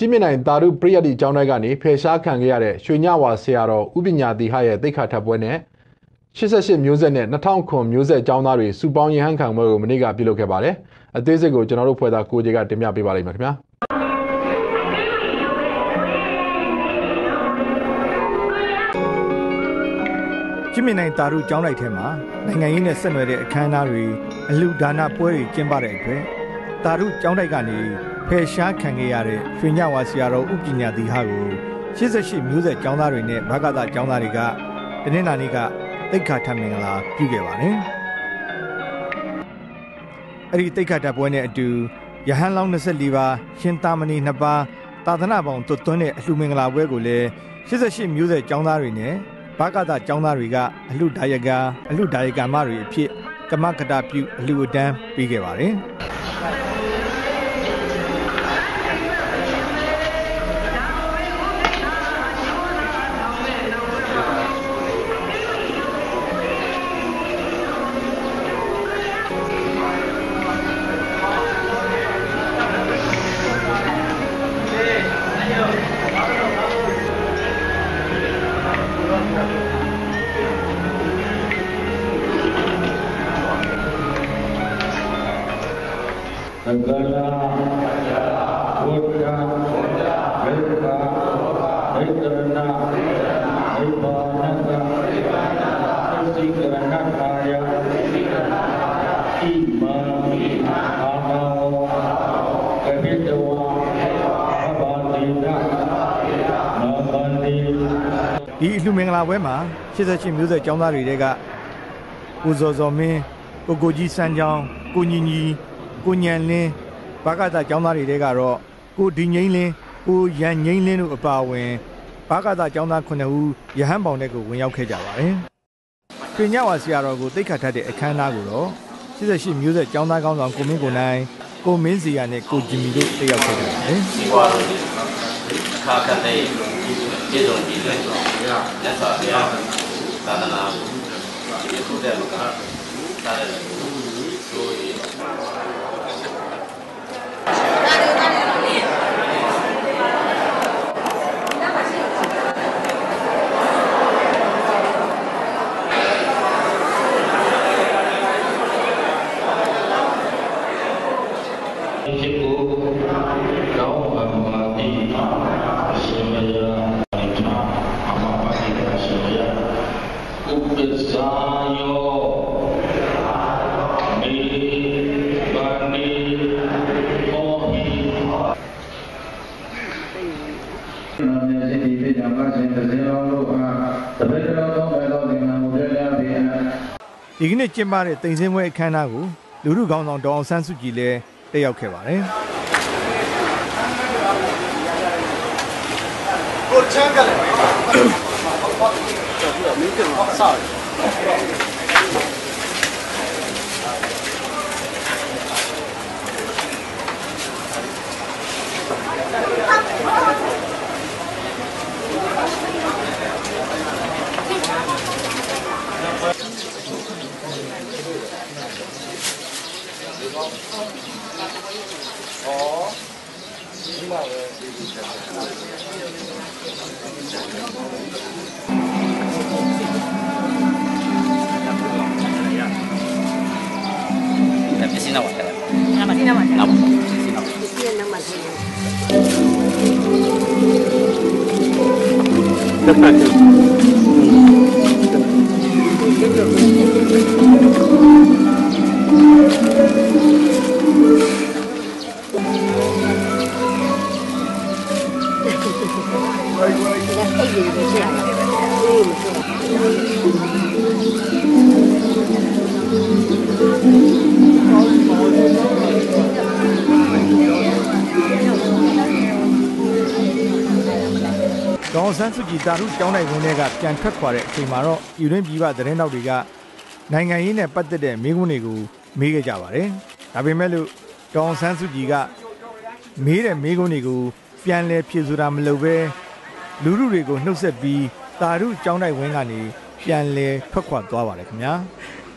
ကြည်မြင့်နိုင်တာရုပရိယတ်တီကျောင်းတိုင်းကနေဖယ်ရှားခံခဲ့ရတဲ့ရွှေညဝါဆရာတော်ဥပညာတိဟရဲ့တိတ်ခါထပ်ပွဲနဲ့88မျိုးဆက်နဲ့2009မျိုးဆက်ကျောင်းသားတွေစုပေါင်းရဟန်းခံပွဲကိုမနေ့ကပြုလုပ်ခဲ့ပါတယ်။အသေးစိတ်ကိုကျွန်တော်တို့ဖွဲ့သားကိုကြီးကတင်ပြပေးပါလိမ့်မယ်ခင်ဗျာ။ကြည်မြင့်နိုင်တာရုကျောင်းလိုက်ထဲမှာနိုင်ငံရေးနဲ့ဆက်နွယ်တဲ့အခမ်းအနားတွေအလူဒါနပွဲတွေကျင်းပတဲ့အတွက်တာရုကျောင်းတိုက်ကနေ ဖယ်ရှားခံခဲ့ရတဲ့ရွှေညဝါဆရာတော်ဥပညာတိဟကို88မျိုးဆက်ကျောင်းသားတွေနဲ့ဘဂကကျောင်းသားတွေကတနင်္လာနေ့ကတိတ်ခါထမင်္ဂလာပြုခဲ့ပါတယ်။အဲ့ဒီတိတ်ခါတပ်ပွဲနဲ့အတူယဟန်လောင်း24ပါးရှင်သာမဏေ2ပါးသာသနာပေါင်းသွတ်သွင်းတဲ့အလှမင်္ဂလာပွဲကိုလည်း88မျိုးဆက်ကျောင်းသားတွေနဲ့ဘဂကကျောင်းသားတွေကအလှဒါယကအလှဒါယကမတွေအဖြစ်ကမကတာပြုအလှအတန်းပေးခဲ့ပါတယ်။ Negara ဒီအလှမင်္ဂလာပွဲမှာ88မျိုးဆက်ကျောင်းသားတွေတဲကကိုဇော်ဇော်မင်းကိုကိုကြီးစန်းချောင်းကိုညီညီကိုညံလင်းဘာကတာကျောင်းသားတွေတဲကတော့ကိုဒီငိမ့်လင်းကိုရန်ငိမ့်လင်းတို့အပါအဝင်ဘာကတာကျောင်းသား9ဦးရဟန်းပေါင်တဲ့ကိုဝင်ရောက်ခဲ့ကြပါတယ်။ပြင်ညဝါဆရာတော်ကိုတိတ်ခတ်ထတဲ့အခမ်းအနားကိုတော့88မျိုးဆက်ကျောင်းသားကောင်းဆောင်ကိုမင်းကိုနိုင်ကိုမင်းစီယာနဲ့ကိုဂျင်မီတို့တက်ရောက်ခဲ့ကြပါတယ်။ ဒီဘဝအခါခတ်တဲ့ပြည့်စုံကြည်လွင်စွာမြတ်စွာဘုရားသာသနာဒီခုတဲ့ကသာတဲ့ဆို နာမည်ရှိသည့်ပိဋကမရှင်သဇင်တော်တို့အားတပည့်တော်သောဘယ်တော်သင်္ကန်းမူကြရသည်ဒီကနေ့ကျင်းပတဲ့တင်စင်းပွဲအခမ်းအနားကိုလူလူကောင်းဆောင်ဒေါအောင်ဆန်းစုကြည်လည်းတက်ရောက်ခဲ့ပါတယ်ကိုချမ်းကလည်းဟုတ်ပါဘူးကျွန်တော်မင်းကမဆောက် 那ပါ么，ပစ္စည်းနော ဒေါအောင်ဆန်းစုကြည်တာရုကျောင်းနိုင်ဝင်တွေကပြန်ထွက်ခွာတဲ့အချိန်မှာတော့ယူရင်းပြည်ပသတင်းတောက်တွေကနိုင်ငံရေးနဲ့ပတ်သက်တဲ့မေးခွန်းတွေကိုမေးခဲ့ကြပါတယ်။ဒါပေမဲ့လို့ဒေါအောင်ဆန်းစုကြည်ကမေးတဲ့မေးခွန်းတွေကိုပြန်လည်ဖြေဆိုတာမလုပ်ပဲလူလူတွေကိုနှုတ်ဆက်ပြီးတာရုကျောင်းနိုင်ဝင်ကနေပြန်လည်ထွက်ခွာသွားပါတယ်ခင်ဗျာ။